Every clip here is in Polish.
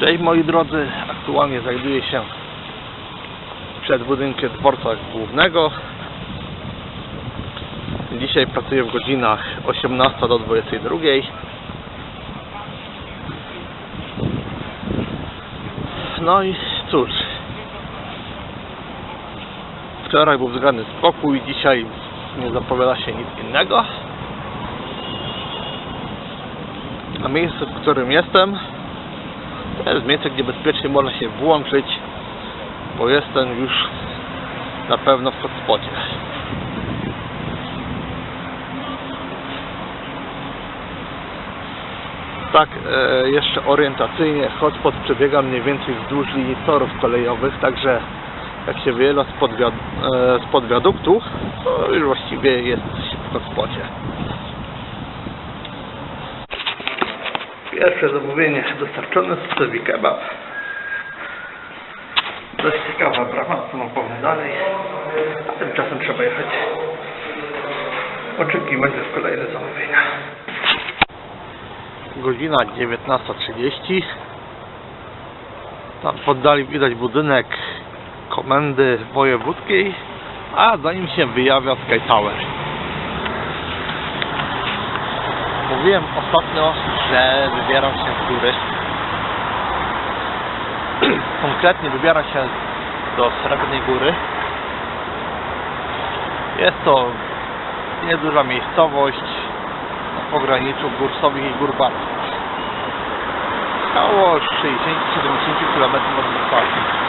Cześć moi drodzy, aktualnie znajduję się przed budynkiem dworca głównego. Dzisiaj pracuję w godzinach 18 do 22. No i cóż, wczoraj był względny spokój, dzisiaj nie zapowiada się nic innego. A miejsce, w którym jestem, to jest miejsce, gdzie bezpiecznie można się włączyć, bo jestem już na pewno w hotspocie. Tak, e, jeszcze orientacyjnie hotspot przebiega mniej więcej wzdłuż linii torów kolejowych, także jak się wyjeżdża spod, wiad e, spod wiaduktu, to już właściwie jest w hotspocie. Pierwsze zamówienie dostarczone z Sebi Kebab. Dość ciekawa brama, co mam powiem dalej. A tymczasem trzeba jechać oczekiwać na kolejne zamówienia. Godzina 19.30 Tam poddali widać budynek komendy wojewódzkiej, a za nim się wyjawia Sky Tower. Mówiłem ostatnio, że wybieram się w góry. Konkretnie wybieram się do Srebrnej Góry. Jest to nieduża miejscowość na pograniczu gór Sowich i gór Barskich. Około 60-70 km od Wrocławia.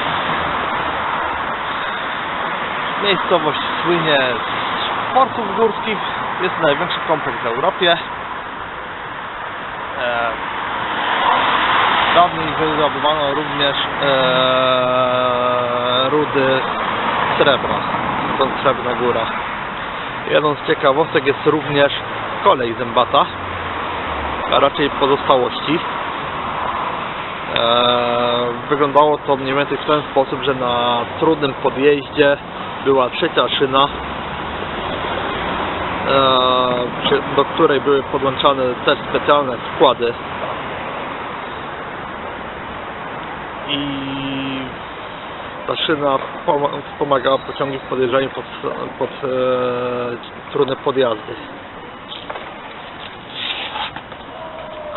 Miejscowość słynie z sportów górskich. Jest największy kompleks w Europie. E, Dawniej wydobywano również e, rudy srebra, stąd Srebrna Góra. Jedną z ciekawostek jest również kolej zębata, a raczej pozostałości. E, wyglądało to mniej więcej w ten sposób, że na trudnym podjeździe była trzecia szyna, do której były podłączane też specjalne składy i ta szyna pom- wspomagała pociągi w podjeżdżaniu pod, pod e, trudne podjazdy.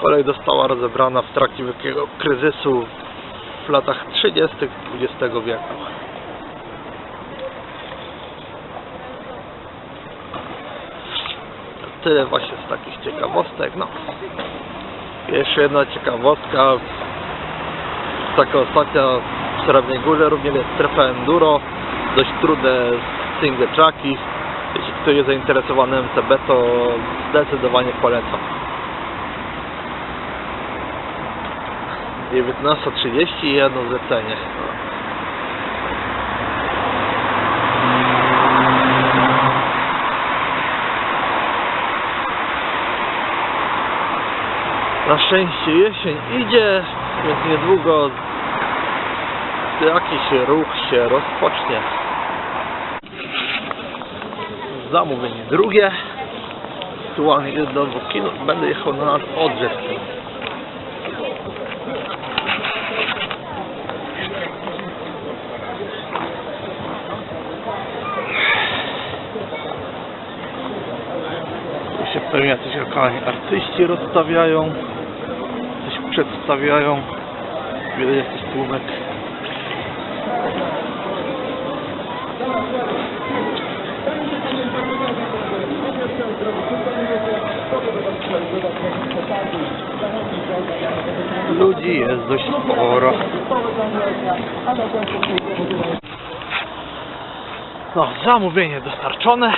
Kolej została rozebrana w trakcie wielkiego kryzysu w latach 30. XX wieku. Tyle właśnie z takich ciekawostek. No. Jeszcze jedna ciekawostka. Taka ostatnia w Srebrnej Górze również jest strefa enduro. Dość trudne single tracki. Jeśli ktoś jest zainteresowany MTB, to zdecydowanie polecam. 19.30 i jedno zlecenie. Na szczęście jesień idzie, więc niedługo jakiś ruch się rozpocznie. Zamówienie drugie. Aktualnie jest do Wokinu. Będę jechał na odrzec. Pewnie jacyś lokalni artyści rozstawiają, coś przedstawiają. Widać jakiś tłumek. Ludzi jest dość sporo. No, zamówienie dostarczone.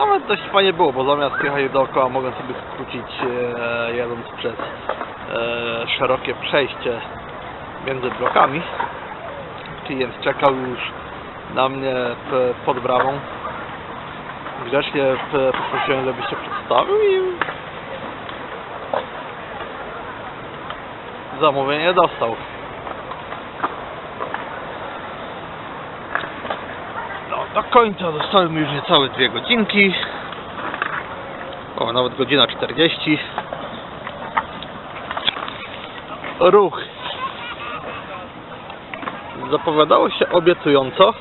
Nawet dość fajnie było, bo zamiast jechać dookoła mogłem sobie skrócić e, jadąc przez e, szerokie przejście między blokami. Klient czekał już na mnie pod bramą. Grzecznie poprosiłem, żeby się przedstawił i zamówienie dostał. Do końca zostały mi już niecałe dwie godzinki. O, nawet godzina 40. ruch. Zapowiadało się obiecująco.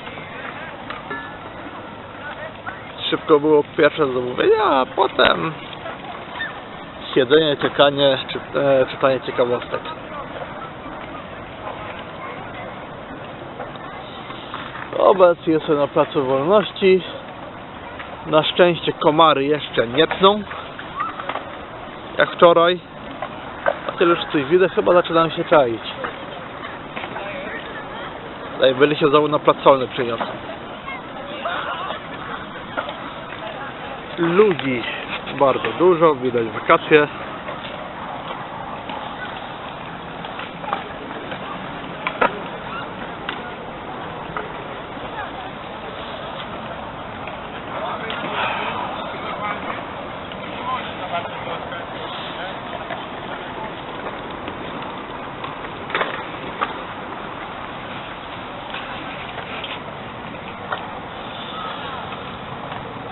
Szybko było pierwsze zamówienie, a potem siedzenie, czekanie, czy, e, czytanie ciekawostek. Obecnie jestem na Placu Wolności. Na szczęście komary jeszcze nie tną. Jak wczoraj. A tyle już coś widzę, chyba zaczynam się czaić. Ej, byli się znowu na plac solny. Ludzi bardzo dużo, widać wakacje.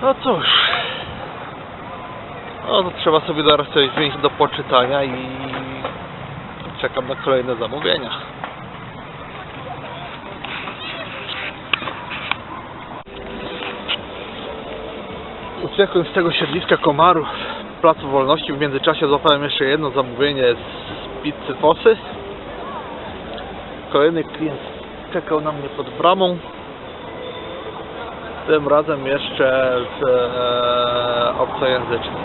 No cóż. No to trzeba sobie zaraz coś wziąć do poczytania i czekam na kolejne zamówienia. Uciekłem z tego siedliska komarów Placu Wolności. W międzyczasie złapałem jeszcze jedno zamówienie z pizzy Fosy. Kolejny klient czekał na mnie pod bramą. Tym razem jeszcze z e, obcojęzycznym.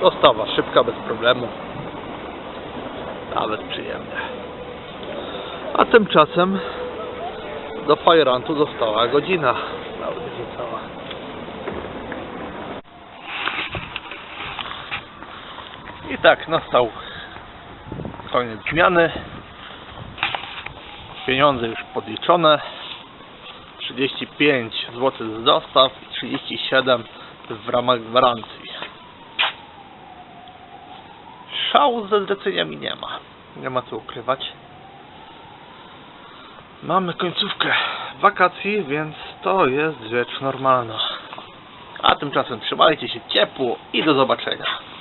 Dostawa szybka, bez problemu. Nawet przyjemnie. A tymczasem do Fajrantu została godzina. Nawet niecała. I tak nastał koniec zmiany. Pieniądze już podliczone. 35 zł z dostaw i 37 w ramach gwarancji. Szału ze zleceniami nie ma. Nie ma co ukrywać. Mamy końcówkę wakacji, więc to jest rzecz normalna. A tymczasem trzymajcie się ciepło i do zobaczenia.